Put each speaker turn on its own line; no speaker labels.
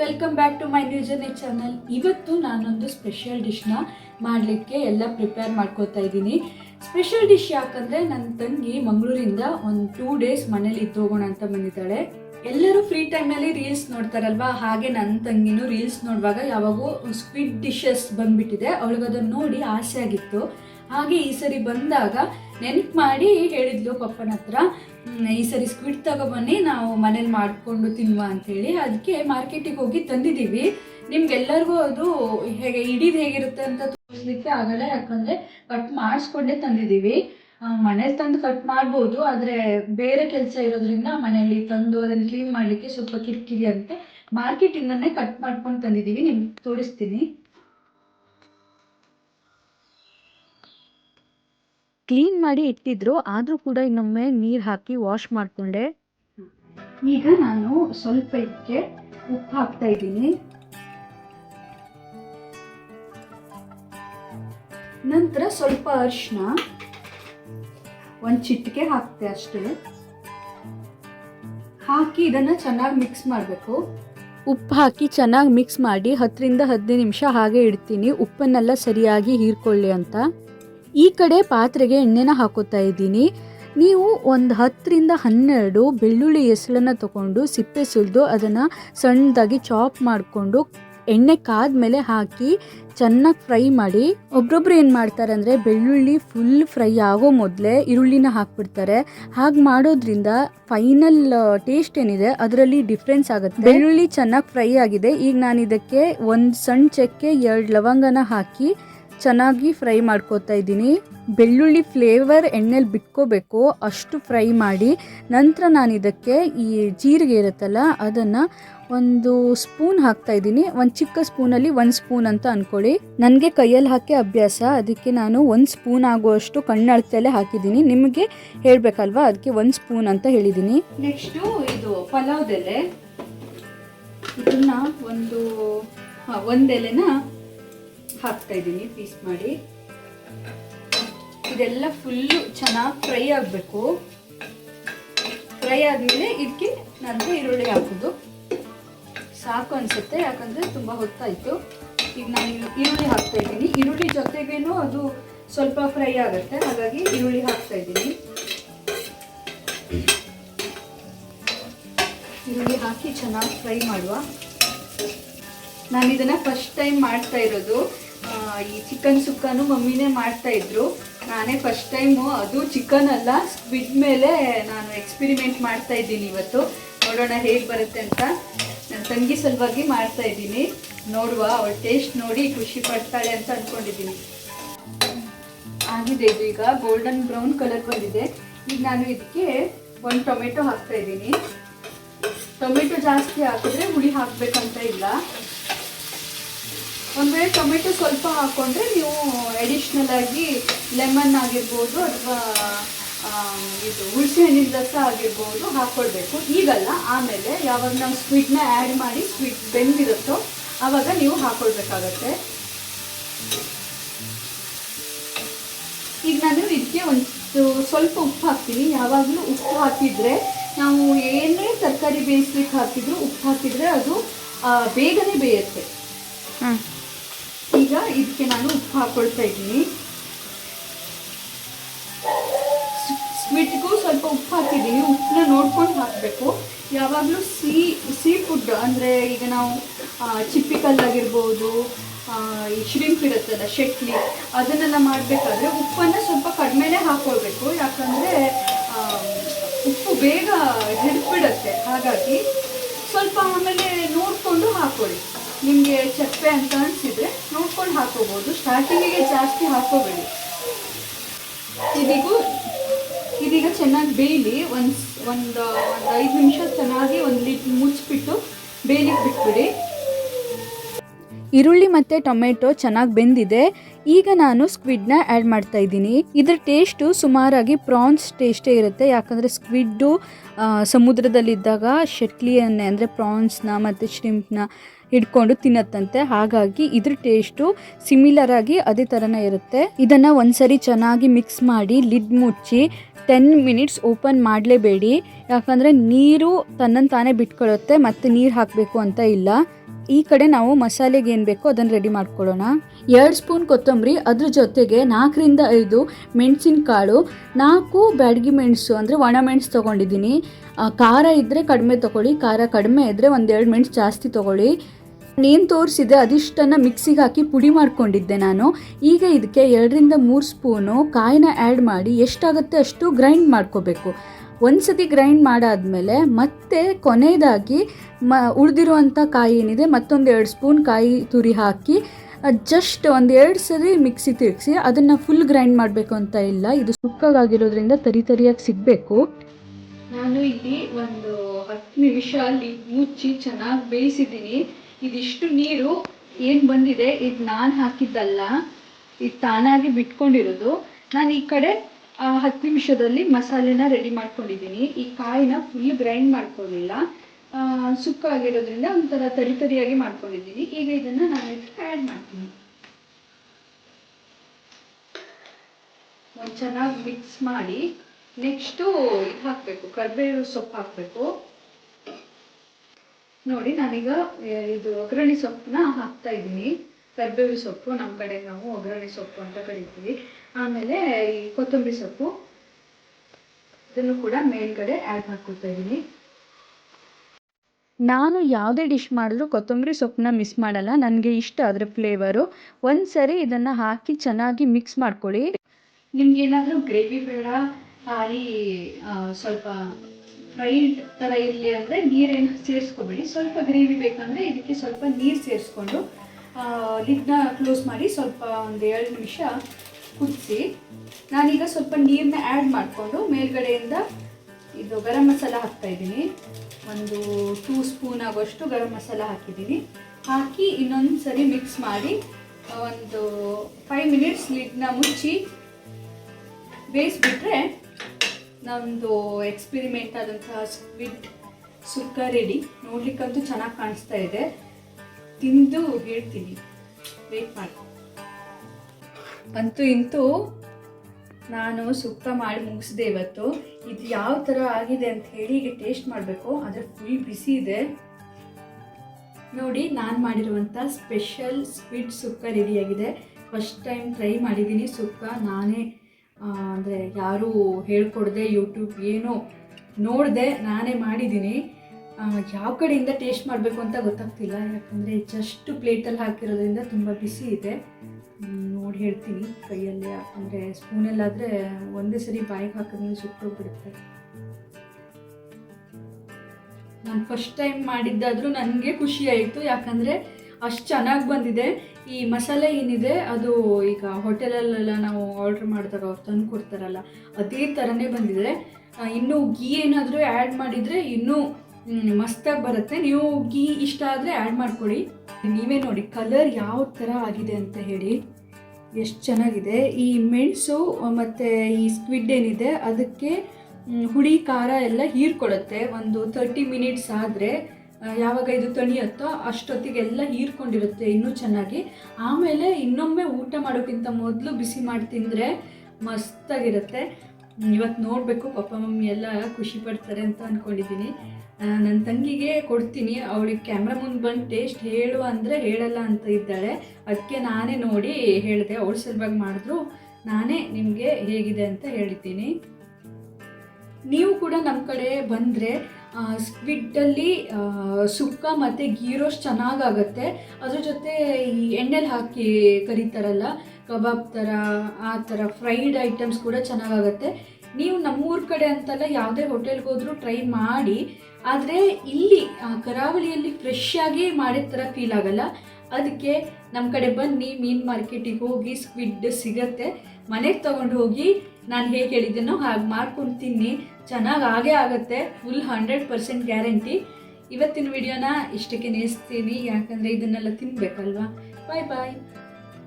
Welcome back to my new journey channel ಇವತ್ತು ನಾನೊಂದು special ಡಿಶ್ನ ಮಾಡಲಿಕ್ಕೆ ಎಲ್ಲ ಪ್ರಿಪೇರ್ ಮಾಡ್ಕೋತಾ ಇದ್ದೀನಿ. ಸ್ಪೆಷಲ್ ಡಿಶ್ ಯಾಕಂದರೆ ನನ್ನ ತಂಗಿ ಮಂಗಳೂರಿಂದ ಒಂದು ಟೂ ಡೇಸ್ ಮನೇಲಿ ಇದ್ದು ಹೋಗೋಣ ಅಂತ ಬಂದಿದ್ದಾಳೆ. ಎಲ್ಲರೂ ಫ್ರೀ ಟೈಮ್ನಲ್ಲಿ ರೀಲ್ಸ್ ನೋಡ್ತಾರಲ್ವಾ? ಹಾಗೆ ನನ್ನ ತಂಗಿನೂ ರೀಲ್ಸ್ ನೋಡುವಾಗ ಯಾವಾಗೂ ಸ್ಕ್ವಿಡ್ ಡಿಶಸ್ ಬಂದ್ಬಿಟ್ಟಿದೆ. ಅವಳಿಗೆ ಅದನ್ನು ನೋಡಿ ಆಸೆ ಆಗಿತ್ತು. ಹಾಗೆ ಈ ಸರಿ ಬಂದಾಗ ನೆನಪು ಮಾಡಿ ಹೇಳಿದ್ಲು ಪಪ್ಪನ ಹತ್ರ ಈ ಸರಿ ಸ್ಕ್ವಿಡ್ ತಗೊಬನ್ನಿ ನಾವು ಮನೇಲಿ ಮಾಡಿಕೊಂಡು ತಿನ್ನುವ ಅಂತೇಳಿ. ಅದಕ್ಕೆ ಮಾರ್ಕೆಟಿಗೆ ಹೋಗಿ ತಂದಿದ್ದೀವಿ. ನಿಮ್ಗೆಲ್ಲರಿಗೂ ಅದು ಹೇಗೆ ಇಡೀದು ಹೇಗಿರುತ್ತೆ ಅಂತ ತೋರಿಸ್ಲಿಕ್ಕೆ ಆಗಲ್ಲ, ಯಾಕಂದರೆ ಕಟ್ ಮಾಡಿಸ್ಕೊಂಡೇ ತಂದಿದ್ದೀವಿ. ಮನೇಲಿ ತಂದು ಕಟ್ ಮಾಡ್ಬೋದು, ಆದರೆ ಬೇರೆ ಕೆಲಸ ಇರೋದ್ರಿಂದ ಮನೆಯಲ್ಲಿ ತಂದು ಅದನ್ನು ಕ್ಲೀನ್ ಮಾಡಲಿಕ್ಕೆ ಸ್ವಲ್ಪ ಕಿರಿಕಿರಿ ಅಂತೆ ಮಾರ್ಕೆಟಿಂದನೇ ಕಟ್ ಮಾಡ್ಕೊಂಡು ತಂದಿದ್ದೀವಿ. ನಿಮ್ಗೆ ತೋರಿಸ್ತೀನಿ.
ಕ್ಲೀನ್ ಮಾಡಿ ಇಟ್ಟಿದ್ರು, ಆದರೂ ಕೂಡ ಇನ್ನೊಮ್ಮೆ ನೀರು ಹಾಕಿ ವಾಶ್ ಮಾಡಿಕೊಂಡೆ.
ಈಗ ನಾನು ಸ್ವಲ್ಪ ಇದಕ್ಕೆ ಉಪ್ಪು ಹಾಕ್ತಾ ಇದ್ದೀನಿ. ನಂತರ ಸ್ವಲ್ಪ ಅರಿಶಿನ ಒಂದು ಚಿಟಿಕೆ ಹಾಕ್ತೆ ಅಷ್ಟೇ. ಹಾಕಿ ಇದನ್ನು ಚೆನ್ನಾಗಿ ಮಿಕ್ಸ್ ಮಾಡಬೇಕು.
ಉಪ್ಪು ಹಾಕಿ ಚೆನ್ನಾಗಿ ಮಿಕ್ಸ್ ಮಾಡಿ ಹತ್ತರಿಂದ ಹದಿನೈದು ನಿಮಿಷ ಹಾಗೆ ಇಡ್ತೀನಿ. ಉಪ್ಪನ್ನೆಲ್ಲ ಸರಿಯಾಗಿ ಹೀರ್ಕೊಳ್ಳಿ ಅಂತ. ಈ ಕಡೆ ಪಾತ್ರೆಗೆ ಎಣ್ಣೆನ ಹಾಕೋತಾ ಇದ್ದೀನಿ. ನೀವು ಒಂದು ಹತ್ತರಿಂದ ಹನ್ನೆರಡು ಬೆಳ್ಳುಳ್ಳಿ ಹೆಸಳನ್ನು ತಗೊಂಡು ಸಿಪ್ಪೆ ಸುಲಿದು ಅದನ್ನು ಸಣ್ಣದಾಗಿ ಚಾಪ್ ಮಾಡಿಕೊಂಡು ಎಣ್ಣೆ ಕಾದ ಮೇಲೆ ಹಾಕಿ ಚೆನ್ನಾಗಿ ಫ್ರೈ ಮಾಡಿ. ಒಬ್ರೊಬ್ರು ಏನು ಮಾಡ್ತಾರೆ ಅಂದರೆ ಬೆಳ್ಳುಳ್ಳಿ ಫುಲ್ ಫ್ರೈ ಆಗೋ ಮೊದಲೇ ಈರುಳ್ಳಿನ ಹಾಕ್ಬಿಡ್ತಾರೆ. ಹಾಗೆ ಮಾಡೋದ್ರಿಂದ ಫೈನಲ್ ಟೇಸ್ಟ್ ಏನಿದೆ ಅದರಲ್ಲಿ ಡಿಫ್ರೆನ್ಸ್ ಆಗುತ್ತೆ. ಬೆಳ್ಳುಳ್ಳಿ ಚೆನ್ನಾಗಿ ಫ್ರೈ ಆಗಿದೆ. ಈಗ ನಾನು ಇದಕ್ಕೆ ಒಂದು ಸಣ್ಣ ಚಕ್ಕೆ ಎರಡು ಲವಂಗನ ಹಾಕಿ ಚೆನ್ನಾಗಿ ಫ್ರೈ ಮಾಡ್ಕೋತಾ ಇದ್ದೀನಿ. ಬೆಳ್ಳುಳ್ಳಿ ಫ್ಲೇವರ್ ಎಣ್ಣೆಲಿ ಬಿಟ್ಕೋಬೇಕು. ಅಷ್ಟು ಫ್ರೈ ಮಾಡಿ ನಂತರ ನಾನು ಇದಕ್ಕೆ ಈ ಜೀರಿಗೆ ಇರುತ್ತಲ್ಲ, ಅದನ್ನು ಒಂದು ಸ್ಪೂನ್ ಹಾಕ್ತಾ ಇದ್ದೀನಿ. ಒಂದು ಚಿಕ್ಕ ಸ್ಪೂನಲ್ಲಿ ಒಂದು ಸ್ಪೂನ್ ಅಂತ ಅಂದ್ಕೊಳ್ಳಿ ನನಗೆ ಕೈಯಲ್ಲಿ ಹಾಕಿ ಅಭ್ಯಾಸ. ಅದಕ್ಕೆ ನಾನು ಒಂದು ಸ್ಪೂನ್ ಆಗುವಷ್ಟು ಕಣ್ಣಳತೆಯಲ್ಲೇ ಹಾಕಿದ್ದೀನಿ. ನಿಮಗೆ ಹೇಳಬೇಕಲ್ವಾ? ಅದಕ್ಕೆ ಒಂದು ಸ್ಪೂನ್ ಅಂತ ಹೇಳಿದ್ದೀನಿ.
ನೆಕ್ಸ್ಟು ಇದು ಪಲಾವ್ದೆಲೆ. ಇದನ್ನು ಒಂದು ಒಂದು ಎಲೆನ ಹಾಕ್ತಾ ಇದ್ದೀನಿ ಪೀಸ್ ಮಾಡಿ. ಇದೆಲ್ಲ ಫುಲ್ಲು ಚೆನ್ನಾಗಿ ಫ್ರೈ ಆಗಬೇಕು. ಫ್ರೈ ಆದಮೇಲೆ ಇದಕ್ಕೆ ನಂತರ ಈರುಳ್ಳಿ ಹಾಕೋದು. ಸಾಕು ಅನಿಸುತ್ತೆ, ಯಾಕಂದರೆ ತುಂಬ ಹೊತ್ತಾಯಿತು. ಈಗ ನಾನು ಈರುಳ್ಳಿ ಹಾಕ್ತಾ ಇದ್ದೀನಿ ಈರುಳ್ಳಿ ಜೊತೆಗೇನು ಅದು ಸ್ವಲ್ಪ ಫ್ರೈ ಆಗುತ್ತೆ, ಹಾಗಾಗಿ ಈರುಳ್ಳಿ ಹಾಕ್ತಾ ಇದ್ದೀನಿ ಈರುಳ್ಳಿ ಹಾಕಿ ಚೆನ್ನಾಗಿ ಫ್ರೈ ಮಾಡುವ. ನಾನು ಇದನ್ನು ಫಸ್ಟ್ ಟೈಮ್ ಮಾಡ್ತಾ ಇರೋದು. ಈ ಚಿಕನ್ ಸುಕ್ಕನು ಮಮ್ಮಿನೇ ಮಾಡ್ತಾ ಇದ್ರು. ನಾನೇ ಫಸ್ಟ್ ಟೈಮು ಅದು ಚಿಕನ್ ಅಲ್ಲ ಸ್ಕ್ವಿಡ್ ಮೇಲೆ ನಾನು ಎಕ್ಸ್ಪಿರಿಮೆಂಟ್ ಮಾಡ್ತಾ ಇದ್ದೀನಿ ಇವತ್ತು. ನೋಡೋಣ ಹೇಗೆ ಬರುತ್ತೆ ಅಂತ. ನನ್ನ ತಂಗಿ ಸಲುವಾಗಿ ಮಾಡ್ತಾ ಇದ್ದೀನಿ. ನೋಡುವ, ಅವಳ ಟೇಸ್ಟ್ ನೋಡಿ ಖುಷಿ ಪಡ್ತಾಳೆ ಅಂತ ಅಂದ್ಕೊಂಡಿದ್ದೀನಿ ಆಗಿದೆ ಈಗ ಗೋಲ್ಡನ್ ಬ್ರೌನ್ ಕಲರ್ ಬಂದಿದೆ. ಈಗ ನಾನು ಇದಕ್ಕೆ ಒಂದು ಟೊಮೆಟೊ ಹಾಕ್ತಾ ಇದ್ದೀನಿ. ಟೊಮೆಟೊ ಜಾಸ್ತಿ ಹಾಕಿದ್ರೆ ಹುಳಿ ಹಾಕಬೇಕಂತ ಇಲ್ಲ. ಒಂದು ವೇಳೆ ಟೊಮೆಟೊ ಸ್ವಲ್ಪ ಹಾಕೊಂಡ್ರೆ ನೀವು ಅಡಿಷ್ನಲ್ ಆಗಿ ಲೆಮನ್ ಆಗಿರ್ಬೋದು ಅಥವಾ ಇದು ಹುಣಸೆ ಹಣ್ಣಿನ ರಸ ಆಗಿರ್ಬೋದು ಹಾಕ್ಕೊಳ್ಬೇಕು ಈಗಲ್ಲ ಆಮೇಲೆ ಯಾವಾಗ ನಾವು ಸ್ವೀಟ್ನ ಆ್ಯಡ್ ಮಾಡಿ ಸ್ವೀಟ್ ಬೆಂದಿರುತ್ತೋ ಆವಾಗ ನೀವು ಹಾಕ್ಕೊಳ್ಬೇಕಾಗತ್ತೆ ಈಗ ನಾನು ಇದಕ್ಕೆ ಒಂದು ಸ್ವಲ್ಪ ಉಪ್ಪು ಹಾಕ್ತೀನಿ. ಯಾವಾಗಲೂ ಉಪ್ಪು ಹಾಕಿದರೆ ನಾವು ಏನೇ ತರಕಾರಿ ಬೇಯಿಸ್ಲಿಕ್ಕೆ ಹಾಕಿದ್ರು ಉಪ್ಪು ಹಾಕಿದರೆ ಅದು ಬೇಗನೆ ಬೇಯುತ್ತೆ. ಈಗ ಇದಕ್ಕೆ ನಾನು ಉಪ್ಪು ಹಾಕ್ಕೊಳ್ತಾ ಇದ್ದೀನಿ. ಸ್ವೀಟ್ಗೂ ಸ್ವಲ್ಪ ಉಪ್ಪು ಹಾಕಿದ್ದೀನಿ. ಉಪ್ಪನ್ನ ನೋಡ್ಕೊಂಡು ಹಾಕಬೇಕು. ಯಾವಾಗಲೂ ಸೀ ಸೀ ಫುಡ್ ಅಂದರೆ ಈಗ ನಾವು ಚಿಪ್ಪಿಕಲ್ಲಾಗಿರ್ಬೋದು ಚಿಪ್ಪಿ ಕಲ್ಲಾಗಿರ್ಬೋದು ಈ ಶ್ರಿಂಪ್ ಇರುತ್ತಲ್ಲ ಶೆಟ್ಲಿ ಅದನ್ನೆಲ್ಲ ಮಾಡಬೇಕಾದ್ರೆ ಉಪ್ಪನ್ನು ಸ್ವಲ್ಪ ಕಡಿಮೆನೇ ಹಾಕ್ಕೊಳ್ಬೇಕು ಯಾಕಂದರೆ ಉಪ್ಪು ಬೇಗ ಹಿಡ್ಬಿಡುತ್ತೆ ಹಾಗಾಗಿ ಸ್ವಲ್ಪ ಆಮೇಲೆ ನೋಡಿಕೊಂಡು ಹಾಕೊಳ್ಳಿ. ನಿಮಗೆ ಚಪ್ಪೆ ಅಂತ ಅನಿಸಿದರೆ ನೋಡ್ಕೊಂಡು ಹಾಕೋಬೋದು. ಸ್ಟಾರ್ಟಿಂಗಿಗೆ ಜಾಸ್ತಿ ಹಾಕೋಬೇಡಿ. ಇದೀಗೂ ಇದೀಗ ಚೆನ್ನಾಗಿ ಬೇಯಲಿ. ಒಂದು ಒಂದು ಒಂದು ಐದು ನಿಮಿಷ ಚೆನ್ನಾಗಿ ಒಂದು ಲೀಟ್ ಮುಚ್ಚಿಬಿಟ್ಟು ಬೇಯಲಿಕ್ಕೆ ಬಿಟ್ಬಿಡಿ.
ಈರುಳ್ಳಿ ಮತ್ತು ಟೊಮೆಟೊ ಚೆನ್ನಾಗಿ ಬೆಂದಿದೆ. ಈಗ ನಾನು ಸ್ಕ್ವಿಡ್ನ ಆ್ಯಡ್ ಮಾಡ್ತಾ ಇದ್ದೀನಿ. ಇದ್ರ ಟೇಸ್ಟು ಸುಮಾರಾಗಿ ಪ್ರಾನ್ಸ್ ಟೇಸ್ಟೇ ಇರುತ್ತೆ. ಯಾಕಂದರೆ ಸ್ಕ್ವಿಡ್ಡು ಸಮುದ್ರದಲ್ಲಿದ್ದಾಗ ಶೆಟ್ಲಿಯನ್ನೇ ಅಂದರೆ ಪ್ರಾನ್ಸ್ನ ಮತ್ತು ಶ್ರಿಂಪ್ನ ಹಿಡ್ಕೊಂಡು ತಿನ್ನತ್ತಂತೆ. ಹಾಗಾಗಿ ಇದ್ರ ಟೇಸ್ಟು ಸಿಮಿಲರ್ ಆಗಿ ಅದೇ ಥರನೇ ಇರುತ್ತೆ. ಇದನ್ನು ಒಂದ್ಸರಿ ಚೆನ್ನಾಗಿ ಮಿಕ್ಸ್ ಮಾಡಿ ಲಿಡ್ ಮುಚ್ಚಿ ಟೆನ್ ಮಿನಿಟ್ಸ್ ಓಪನ್ ಮಾಡಲೇಬೇಡಿ. ಯಾಕಂದರೆ ನೀರು ತನ್ನ ತಾನೇ ಬಿಟ್ಕೊಳ್ಳುತ್ತೆ ಮತ್ತು ನೀರು ಹಾಕಬೇಕು ಅಂತ ಇಲ್ಲ. ಈ ಕಡೆ ನಾವು ಮಸಾಲೆಗೆ ಏನು ಬೇಕೋ ಅದನ್ನು ರೆಡಿ ಮಾಡ್ಕೊಳ್ಳೋಣ. ಎರಡು ಸ್ಪೂನ್ ಕೊತ್ತಂಬರಿ, ಅದ್ರ ಜೊತೆಗೆ ನಾಲ್ಕರಿಂದ ಐದು ಮೆಣಸಿನಕಾಳು, ನಾಲ್ಕು ಬ್ಯಾಡಗಿ ಮೆಣಸು ಅಂದರೆ ಒಣ ಮೆಣಸು ತೊಗೊಂಡಿದ್ದೀನಿ. ಖಾರ ಇದ್ದರೆ ಕಡಿಮೆ ತೊಗೊಳ್ಳಿ, ಖಾರ ಕಡಿಮೆ ಇದ್ದರೆ ಒಂದೆರಡು ಮೆಣಸು ಜಾಸ್ತಿ ತೊಗೊಳ್ಳಿ. ಏನು ತೋರಿಸಿದೆ ಅದಿಷ್ಟನ್ನು ಮಿಕ್ಸಿಗೆ ಹಾಕಿ ಪುಡಿ ಮಾಡ್ಕೊಂಡಿದ್ದೆ ನಾನು. ಈಗ ಇದಕ್ಕೆ ಎರಡರಿಂದ ಮೂರು ಸ್ಪೂನು ಕಾಯಿನ ಆ್ಯಡ್ ಮಾಡಿ ಎಷ್ಟಾಗುತ್ತೆ ಅಷ್ಟು ಗ್ರೈಂಡ್ ಮಾಡ್ಕೋಬೇಕು. ಒಂದ್ಸತಿ ಗ್ರೈಂಡ್ ಮಾಡಾದ್ಮೇಲೆ ಮತ್ತೆ ಕೊನೆಯದಾಗಿ ಮ ಉಳಿದಿರುವಂಥ ಕಾಯಿ ಏನಿದೆ, ಮತ್ತೊಂದು ಎರಡು ಸ್ಪೂನ್ ಕಾಯಿ ತುರಿ ಹಾಕಿ ಜಸ್ಟ್ ಒಂದು ಎರಡು ಸರಿ ಮಿಕ್ಸಿ ತಿರುಗಿಸಿ, ಅದನ್ನು ಫುಲ್ ಗ್ರೈಂಡ್ ಮಾಡಬೇಕು ಅಂತ ಇಲ್ಲ. ಇದು ಸುಕ್ಕಾಗಿರೋದ್ರಿಂದ ತರಿ ತರಿಯಾಗಿ ಸಿಗಬೇಕು.
ನಾನು ಇಲ್ಲಿ ಒಂದು ಹತ್ತು ನಿಮಿಷ ಅಲ್ಲಿ ಮುಚ್ಚಿ ಚೆನ್ನಾಗಿ ಬೇಯಿಸಿದ್ದೀನಿ. ಇದಿಷ್ಟು ನೀರು ಏನು ಬಂದಿದೆ, ಇದು ನಾನು ಹಾಕಿದ್ದಲ್ಲ, ಇದು ತಾನಾಗಿ ಬಿಟ್ಕೊಂಡಿರೋದು. ನಾನು ಈ ಕಡೆ ಹತ್ತು ನಿಮಿಷದಲ್ಲಿ ಮಸಾಲೆನ ರೆಡಿ ಮಾಡ್ಕೊಂಡಿದ್ದೀನಿ. ಈ ಕಾಯಿನ ಫುಲ್ ಗ್ರೈಂಡ್ ಮಾಡ್ಕೊಳ್ಳಿಲ್ಲ. ಆ, ಸುಕ್ಕಾಗಿರೋದ್ರಿಂದ ಒಂಥರ ತರಿ ತರಿಯಾಗಿ ಮಾಡ್ಕೊಂಡಿದ್ದೀನಿ. ಈಗ ಇದನ್ನು ನಾನು ಆ್ಯಡ್ ಮಾಡ್ತೀನಿ. ಒಂದು ಚೆನ್ನಾಗಿ ಮಿಕ್ಸ್ ಮಾಡಿ ನೆಕ್ಸ್ಟು ಇದು ಹಾಕಬೇಕು. ಕರಿಬೇವು ಸೊಪ್ಪು ಹಾಕಬೇಕು. ನೋಡಿ ನಾನೀಗ ಇದು ಒಗ್ಗರಣೆ ಸೊಪ್ಪನ್ನ ಹಾಕ್ತಾ ಇದ್ದೀನಿ. ಕರಿಬೇವು ಸೊಪ್ಪು ನಮ್ಮ ಕಡೆ ನಾವು ಒಗ್ಗರಣೆ ಸೊಪ್ಪು ಅಂತ ಕರಿತೀವಿ. ಆಮೇಲೆ ಈ ಕೊತ್ತಂಬರಿ ಸೊಪ್ಪು ಇದನ್ನು ಕೂಡ ಮೇಲ್ಗಡೆ ಆ್ಯಡ್ ಮಾಡ್ಕೊಳ್ತಾ ಇದ್ದೀನಿ
ನಾನು ಯಾವುದೇ ಡಿಶ್ ಮಾಡಿದ್ರೂ ಕೊತ್ತಂಬರಿ ಸೊಪ್ಪನ್ನ ಮಿಸ್ ಮಾಡಲ್ಲ. ನನಗೆ ಇಷ್ಟ ಅದರ ಫ್ಲೇವರು ಒಂದು ಸರಿ ಇದನ್ನು ಹಾಕಿ ಚೆನ್ನಾಗಿ ಮಿಕ್ಸ್ ಮಾಡ್ಕೊಳ್ಳಿ.
ನಿಮಗೇನಾದರೂ ಏನಾದರೂ ಗ್ರೇವಿ ಬೇಡ ಹಾರಿ ಸ್ವಲ್ಪ ಫ್ರೈ ಥರ ಇರಲಿ ಅಂದರೆ ನೀರೇನು ಸೇರಿಸ್ಕೊಬೇಡಿ. ಸ್ವಲ್ಪ ಗ್ರೇವಿ ಬೇಕಂದರೆ ಇದಕ್ಕೆ ಸ್ವಲ್ಪ ನೀರು ಸೇರಿಸ್ಕೊಂಡು ಲಿಡ್ನ ಕ್ಲೋಸ್ ಮಾಡಿ ಸ್ವಲ್ಪ ಒಂದು ಎರಡು ನಿಮಿಷ ಕುದಿಸಿ. ನಾನೀಗ ಸ್ವಲ್ಪ ನೀರನ್ನ ಆ್ಯಡ್ ಮಾಡಿಕೊಂಡು ಮೇಲ್ಗಡೆಯಿಂದ ಇದು ಗರಂ ಮಸಾಲ ಹಾಕ್ತಾ ಇದ್ದೀನಿ. ಒಂದು ಟೂ ಸ್ಪೂನ್ ಆಗೋಷ್ಟು ಗರಂ ಮಸಾಲ ಹಾಕಿದ್ದೀನಿ. ಹಾಕಿ ಇನ್ನೊಂದು ಸರಿ ಮಿಕ್ಸ್ ಮಾಡಿ ಒಂದು ಫೈವ್ ಮಿನಿಟ್ಸ್ ಲಿಡ್ನ ಮುಚ್ಚಿ ಬೇಯಿಸ್ಬಿಟ್ರೆ ನಮ್ಮದು ಎಕ್ಸ್ಪಿರಿಮೆಂಟ್ ಆದಂತಹ ಸ್ಕ್ವಿಡ್ ಸುಕ್ಕ ರೆಡಿ ನೋಡ್ಲಿಕ್ಕಂತೂ ಚೆನ್ನಾಗಿ ಕಾಣಿಸ್ತಾ ಇದೆ. ತಿಂದು ಹೇಳ್ತೀನಿ. ವೇಟ್ ಮಾಡಿ. ಅಂತೂ ಇಂತೂ ನಾನು ಸುಕ್ಕ ಮಾಡಿ ಮುಗಿಸಿದೆ ಇವತ್ತು. ಇದು ಯಾವ ಥರ ಆಗಿದೆ ಅಂತ ಹೇಳಿ ಈಗ ಟೇಸ್ಟ್ ಮಾಡಬೇಕು. ಆದರೆ ಫುಲ್ ಬಿಸಿ ಇದೆ. ನೋಡಿ, ನಾನು ಮಾಡಿರುವಂಥ ಸ್ಪೆಷಲ್ ಸ್ವೀಟ್ ಸುಕ್ಕ ರೆಡಿಯಾಗಿದೆ ಫಸ್ಟ್ ಟೈಮ್ ಟ್ರೈ ಮಾಡಿದ್ದೀನಿ ಸುಕ್ಕ. ನಾನೇ ಅಂದರೆ ಯಾರೂ ಹೇಳ್ಕೊಡ್ದೆ ಯೂಟ್ಯೂಬ್ ಏನೋ ನೋಡಿದೆ ನಾನೇ ಮಾಡಿದ್ದೀನಿ. ಯಾವ ಕಡೆಯಿಂದ ಟೇಸ್ಟ್ ಮಾಡಬೇಕು ಅಂತ ಗೊತ್ತಾಗ್ತಿಲ್ಲ, ಯಾಕಂದರೆ ಜಸ್ಟ್ ಪ್ಲೇಟಲ್ಲಿ ಹಾಕಿರೋದ್ರಿಂದ ತುಂಬ ಬಿಸಿ ಇದೆ. ನೋಡಿ ಹೇಳ್ತೀನಿ ಕೈಯಲ್ಲಿ, ಅಂದರೆ ಸ್ಪೂನಲ್ಲಾದರೆ ಒಂದೇ ಸರಿ ಬಾಯಿಗೆ ಹಾಕಿದ್ಮೇಲೆ ಸುಟ್ಟೋಗ್ಬಿಡುತ್ತೆ ನಾನು ಫಸ್ಟ್ ಟೈಮ್ ಮಾಡಿದ್ದಾದರೂ ನನಗೆ ಖುಷಿ ಆಯಿತು, ಯಾಕಂದರೆ ಅಷ್ಟು ಚೆನ್ನಾಗಿ ಬಂದಿದೆ. ಈ ಮಸಾಲೆ ಏನಿದೆ, ಅದು ಈಗ ಹೋಟೆಲಲ್ಲೆಲ್ಲ ನಾವು ಆರ್ಡ್ರ್ ಮಾಡಿದಾಗ ಅವ್ರು ತಂದು ಕೊಡ್ತಾರಲ್ಲ, ಅದೇ ಥರನೇ ಬಂದಿದೆ. ಇನ್ನೂ ಗೀ ಏನಾದರೂ ಆ್ಯಡ್ ಮಾಡಿದರೆ ಇನ್ನೂ ಮಸ್ತಾಗಿ ಬರುತ್ತೆ. ನೀವು ಗೀ ಇಷ್ಟ ಆದರೆ ಆ್ಯಡ್ ಮಾಡ್ಕೊಳ್ಳಿ. ನೀವೇ ನೋಡಿ ಕಲರ್ ಯಾವ ಥರ ಆಗಿದೆ ಅಂತ ಹೇಳಿ. ಎಷ್ಟು ಚೆನ್ನಾಗಿದೆ. ಈ ಮೆಣಸು, ಮತ್ತು ಈ ಸ್ಕ್ವಿಡ್ ಏನಿದೆ, ಅದಕ್ಕೆ ಹುಳಿ, ಖಾರ ಎಲ್ಲ ಹೀರ್ಕೊಳ್ಳುತ್ತೆ. ಒಂದು ತರ್ಟಿ ಮಿನಿಟ್ಸ್ ಆದರೆ ಯಾವಾಗ ಇದು ತಣಿಯುತ್ತೋ ಅಷ್ಟೊತ್ತಿಗೆಲ್ಲ ಹೀರ್ಕೊಂಡಿರುತ್ತೆ ಇನ್ನೂ ಚೆನ್ನಾಗಿ. ಆಮೇಲೆ ಇನ್ನೊಮ್ಮೆ ಊಟ ಮಾಡೋಕ್ಕಿಂತ ಮೊದಲು ಬಿಸಿ ಮಾಡಿ ತಿಂದರೆ ಮಸ್ತಾಗಿರುತ್ತೆ. ಇವತ್ತು ನೋಡಬೇಕು ಪಪ್ಪ ಮಮ್ಮಿ ಎಲ್ಲ ಖುಷಿ ಪಡ್ತಾರೆ ಅಂತ ಅಂದ್ಕೊಂಡಿದ್ದೀನಿ ನನ್ನ ತಂಗಿಗೆ ಕೊಡ್ತೀನಿ, ಅವಳಿಗೆ ಕ್ಯಾಮ್ರಾ ಮುಂದೆ ಬಂದು ಟೇಸ್ಟ್ ಹೇಳು ಅಂದರೆ ಹೇಳಲ್ಲ ಅಂತ ಇದ್ದಾಳೆ. ಅದಕ್ಕೆ ನಾನೇ ನೋಡಿ ಹೇಳಿದೆ, ಅವಳು ಸಲುವಾಗಿ ಮಾಡಿದ್ರು, ನಾನೇ ನಿಮಗೆ ಹೇಗಿದೆ ಅಂತ ಹೇಳಿದ್ದೀನಿ. ನೀವು ಕೂಡ ನಮ್ಮ ಕಡೆ ಬಂದರೆ ಸ್ಕ್ವಿಡ್ಡಲ್ಲಿ ಸುಕ್ಕ ಮತ್ತು ಗೀ ರೋಸ್ಟ್ ಚೆನ್ನಾಗಾಗತ್ತೆ. ಅದ್ರ ಜೊತೆ ಈ ಎಣ್ಣೆಲಿ ಹಾಕಿ ಕರೀತಾರಲ್ಲ, ಕಬಾಬ್ ಥರ ಆ ಥರ ಫ್ರೈಡ್ ಐಟಮ್ಸ್ ಕೂಡ ಚೆನ್ನಾಗಾಗತ್ತೆ. ನೀವು ನಮ್ಮೂರ ಕಡೆ ಅಂತಲ್ಲ ಯಾವುದೇ ಹೋಟೆಲ್ಗೆ ಹೋದರೂ ಟ್ರೈ ಮಾಡಿ, ಆದರೆ ಇಲ್ಲಿ ಕರಾವಳಿಯಲ್ಲಿ ಫ್ರೆಶ್ ಆಗಿ ಮಾಡಿದ ಥರ ಫೀಲ್ ಆಗಲ್ಲ. ಅದಕ್ಕೆ ನಮ್ಮ ಕಡೆ ಬನ್ನಿ, ಮೀನು ಮಾರ್ಕೆಟಿಗೆ ಹೋಗಿ ಸ್ಕ್ವಿಡ್ ಸಿಗತ್ತೆ. ಮನೆಗೆ ತೊಗೊಂಡು ಹೋಗಿ ನಾನು ಹೇಗೆ ಹೇಳಿದ್ದೀನೋ ಹಾಗೆ ಮಾಡ್ಕೊಂಡು ತಿನ್ನಿ ಚೆನ್ನಾಗಿ ಆಗೇ ಆಗುತ್ತೆ ಫುಲ್ ಹಂಡ್ರೆಡ್ ಪರ್ಸೆಂಟ್ ಗ್ಯಾರಂಟಿ ಇವತ್ತಿನ ವಿಡಿಯೋನ ಇಷ್ಟಕ್ಕೆ ನೇಸ್ತೀನಿ, ಯಾಕಂದರೆ ಇದನ್ನೆಲ್ಲ ತಿನ್ನಬೇಕಲ್ವಾ ಬಾಯ್ ಬಾಯ್